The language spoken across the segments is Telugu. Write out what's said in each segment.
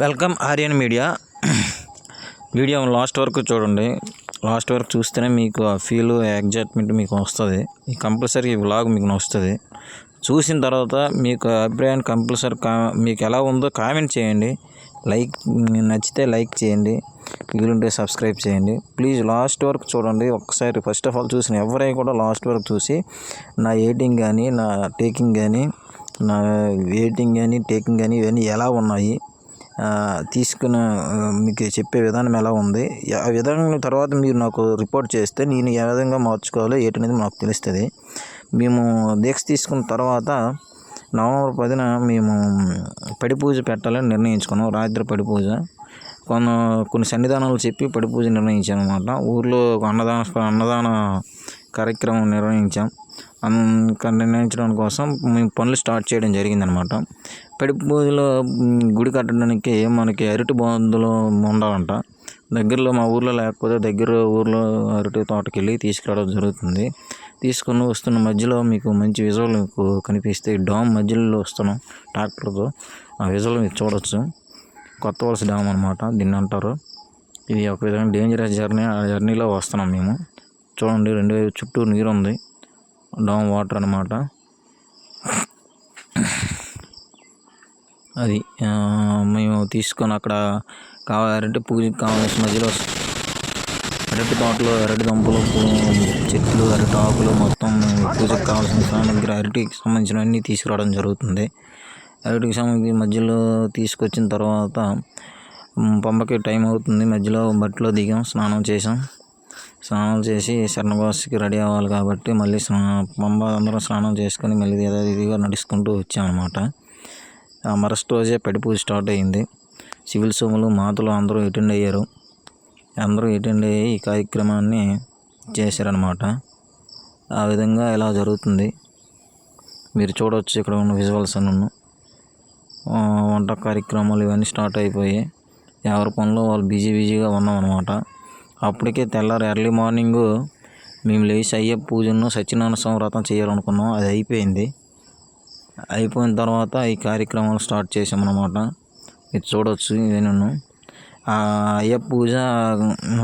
Welcome Aryan media. Video last వరకు చూడండి. లాస్ట్ వరకు చూస్తేనే మీకు ఆ ఫీల్ ఎగ్జైట్మెంట్ మీకు వస్తుంది. ఈ కంపల్సరీ ఈ వ్లాగ్ మీకు వస్తుంది చూసిన తర్వాత మీకు అభిప్రాయాన్ని కంపల్సరీ కా మీకు ఎలా ఉందో కామెంట్ చేయండి. లైక్ నచ్చితే లైక్ చేయండి. వీలుంటే సబ్స్క్రైబ్ చేయండి. ప్లీజ్ లాస్ట్ వరకు చూడండి. ఒకసారి ఫస్ట్ ఆఫ్ ఆల్ చూసిన ఎవరైనా కూడా లాస్ట్ వరకు చూసి నా ఎయిటింగ్ కానీ నా టేకింగ్ కానీ నా వెయిటింగ్ కానీ టేకింగ్ కానీ ఇవన్నీ ఎలా ఉన్నాయి? తీసుకున్న మీకు చెప్పే విధానం ఎలా ఉంది? ఆ విధానం తర్వాత మీరు నాకు రిపోర్ట్ చేస్తే నేను ఏ విధంగా మార్చుకోవాలో ఏంటనేది నాకు తెలుస్తుంది. మేము దీక్ష తీసుకున్న తర్వాత నవంబర్ పదిన మేము పడి పూజ పెట్టాలని నిర్ణయించుకున్నాం. రాత్రి పడి పూజ. కొన్ని కొన్ని సన్నిధానాలు చెప్పి పడి పూజ నిర్ణయించాం అనమాట ఊర్లో ఒక అన్నదాన అన్నదాన కార్యక్రమం నిర్వహించాం. అందుక నిర్ణయించడం కోసం మేము పనులు స్టార్ట్ చేయడం జరిగిందనమాట పడి గుడి కట్టడానికి మనకి అరటి బొందులు ఉండాలంట. దగ్గరలో మా ఊర్లో లేకపోతే దగ్గర ఊర్లో అరటి తోటకి వెళ్ళి తీసుకురావడం జరుగుతుంది. తీసుకుని వస్తున్న మధ్యలో మీకు మంచి విజువల్ మీకు కనిపిస్తే డామ్ మధ్యలో వస్తున్నాం ట్రాక్టర్తో ఆ విజువల్ మీరు చూడొచ్చు. కొత్త వలస డ్యామ్ అనమాట దీన్ని అంటారు. ఇది ఒక విధంగా డేంజరస్ జర్నీ ఆ జర్నీలో వస్తున్నాం మేము. చూడండి రెండు చుట్టూ నీరు ఉంది డామ్ వాటర్ అనమాట అది మేము తీసుకొని అక్కడ కావాలంటే పూజకి కావాల్సిన మధ్యలో అరటి తోటలు అరటి దంపులు చెట్లు అరటి ఆకులు మొత్తం పూజకు కావాల్సిన సామాగ్రి అరటికి సంబంధించినవన్నీ తీసుకురావడం జరుగుతుంది. అరటికి సంబంధించి మధ్యలో తీసుకొచ్చిన తర్వాత పంపకి టైం అవుతుంది. మధ్యలో బట్టలో దిగాం స్నానం చేసాం స్నానం చేసి శరణవాసికి రెడీ అవ్వాలి కాబట్టి మళ్ళీ స్నా పంబ అందరం స్నానం చేసుకొని మళ్ళీ యథావిధిగా నడుచుకుంటూ వచ్చామన్నమాట. ఆ మరస్ట్ రోజే పడి పూజ స్టార్ట్ అయింది సివిల్ సోములు మాతలు అందరూ అటెండ్ అయ్యారు. అందరూ అటెండ్ అయ్యి ఈ కార్యక్రమాన్ని చేశారనమాట ఆ విధంగా ఇలా జరుగుతుంది? మీరు చూడవచ్చు ఇక్కడ ఉన్న విజువల్స్ అన్నీ వంట కార్యక్రమాలు ఇవన్నీ స్టార్ట్ అయిపోయి ఎవరి పనిలో వాళ్ళు బిజీ బిజీగా ఉన్నాం అనమాట అప్పటికే తెల్లారి ఎర్లీ మార్నింగు మేము లేచి అయ్యప్ప పూజను సత్యనారాయణ స్వామి వ్రతం చేయాలనుకున్నాం. అది అయిపోయింది. అయిపోయిన తర్వాత ఈ కార్యక్రమాలు స్టార్ట్ చేసామన్నమాట మీరు చూడవచ్చు నేను అయ్యప్ప పూజ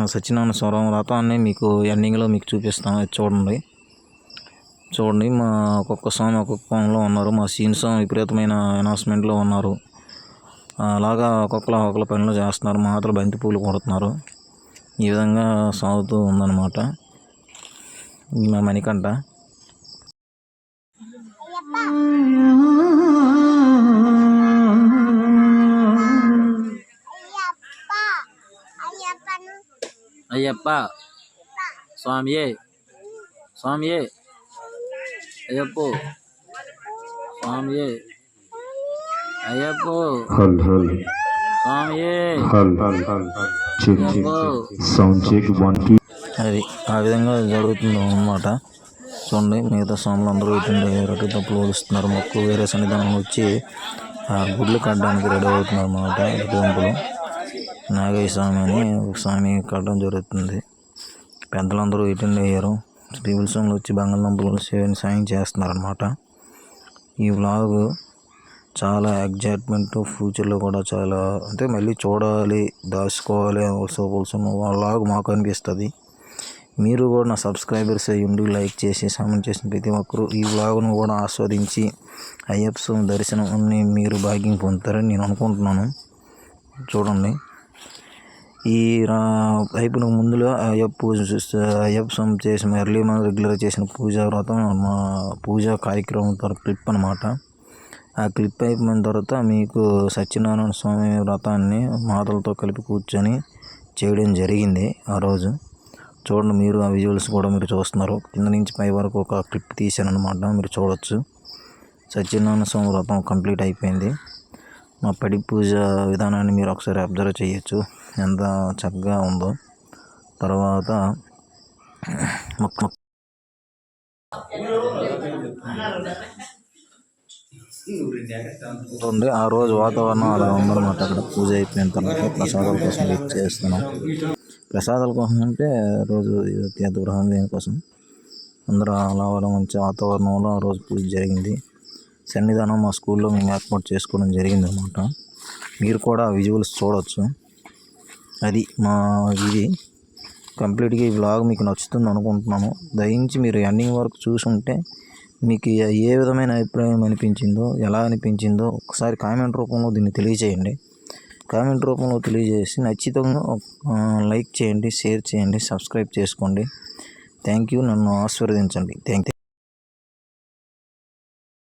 సత్యనారాయణ స్వరం వ్రతాన్ని మీకు ఎండింగ్లో మీకు చూపిస్తాం అది చూడండి. చూడండి మా ఒక్కొక్క స్వామి ఒక్కొక్క పనిలో ఉన్నారు. మా సీన్ స్వామి విపరీతమైన అనౌన్స్మెంట్లో ఉన్నారు. అలాగా ఒక్కొక్కరు ఒక్కొక్క పనులు చేస్తున్నారు. మాత్రం బంతి పూలు కొడుతున్నారు. ఈ విధంగా సాగుతూ ఉందన్నమాట. మా మణికంఠ. అయ్యప్ప. స్వామియే. స్వామియే. అయ్యప్ప. స్వామియే. అయ్యప్ప. స్వామియే. Sound check one two. అది ఆ విధంగా జరుగుతుంది అన్నమాట. చూడండి మిగతా స్వాములు అందరూ రొట్టె తప్పులు ఓడిస్తున్నారు మొక్కు వేరే సన్నిధానం వచ్చి ఆ గుడ్లు కట్టడానికి రెడీ అవుతున్నారు అన్నమాట. దంపులు నాగయ్య స్వామి అని ఒక స్వామి కట్టడం జరుగుతుంది. పెద్దలందరూ అటెండ్ అయ్యారు. టీవీల స్వాములు వచ్చి బంగాళదుంపలు సేవని సాయం చేస్తున్నారు అనమాట ఈ వ్లాగ్ చాలా ఎగ్జైట్మెంట్ ఫ్యూచర్లో కూడా చాలా అంటే మళ్ళీ చూడాలి దాచుకోవాలి అనుకోవాల్సిన వ్లాగ్ మాకు అనిపిస్తుంది. మీరు కూడా నా సబ్స్క్రైబర్స్ అయ్యి ఉండి లైక్ చేసి కామెంట్ చేసిన ప్రతి ఒక్కరూ ఈ వ్లాగ్ను కూడా ఆస్వాదించి అయ్యప్ప స్వామి దర్శనం అన్ని మీరు భాగ్యం పొందుతారని నేను అనుకుంటున్నాను. చూడండి. ఈ రా ముందులో అయ్యప్ప పూజ చూస్తే అయ్యప్ప స్వామి చేసిన ఎర్లీ మనం రెగ్యులర్ చేసిన పూజా వ్రతం మా పూజా కార్యక్రమం తర్వాత క్లిప్ అనమాట ఆ క్లిప్ అయిపోయిన తర్వాత మీకు సత్యనారాయణ స్వామి వ్రతాన్ని మాతలతో కలిపి కూర్చొని చేయడం జరిగింది ఆ రోజు. చూడండి మీరు ఆ విజువల్స్ కూడా మీరు చూస్తున్నారు. కింద నుంచి పై వరకు ఒక క్లిప్ తీసాను అనమాట మీరు చూడొచ్చు. సత్యనారాయణ స్వామి వ్రతం కంప్లీట్ అయిపోయింది. మా పడి పూజ విధానాన్ని మీరు ఒకసారి అబ్జర్వ్ చేయొచ్చు. ఎంత చక్కగా ఉందో. తర్వాత మొక్క ఉంది ఆ రోజు వాతావరణం అలా ఉందన్నమాట. అక్కడ పూజ అయిపోయిన తర్వాత ప్రసాదాల కోసం వెయిట్ చేస్తున్నాం. ప్రసాదాల కోసం అంటే రోజు తీర్థ తీర్థగ్రహం దేనికోసం అందరూ అలా అలా మంచి వాతావరణంలో ఆ రోజు పూజ జరిగింది. సన్నిధానం మా స్కూల్లో మేము ఏర్పాటు చేసుకోవడం జరిగింది అనమాట మీరు కూడా ఆ విజువల్స్ చూడవచ్చు అది మా ఇది కంప్లీట్గా ఈ వ్లాగ్ మీకు నచ్చుతుంది అనుకుంటున్నాను. దయించి మీరు ఎండింగ్ వరకు చూసుంటే మీకు ఏ- విధమైన అభిప్రాయం అనిపించిందో ఎలా అనిపించిందో ఒకసారి కామెంట్ రూపంలో దీన్ని తెలియజేయండి. కామెంట్ రూపంలో తెలియజేసి నచ్చితంగా లైక్ చేయండి షేర్ చేయండి సబ్స్క్రైబ్ చేసుకోండి. థ్యాంక్ యూ నన్ను ఆశీర్వదించండి. థ్యాంక్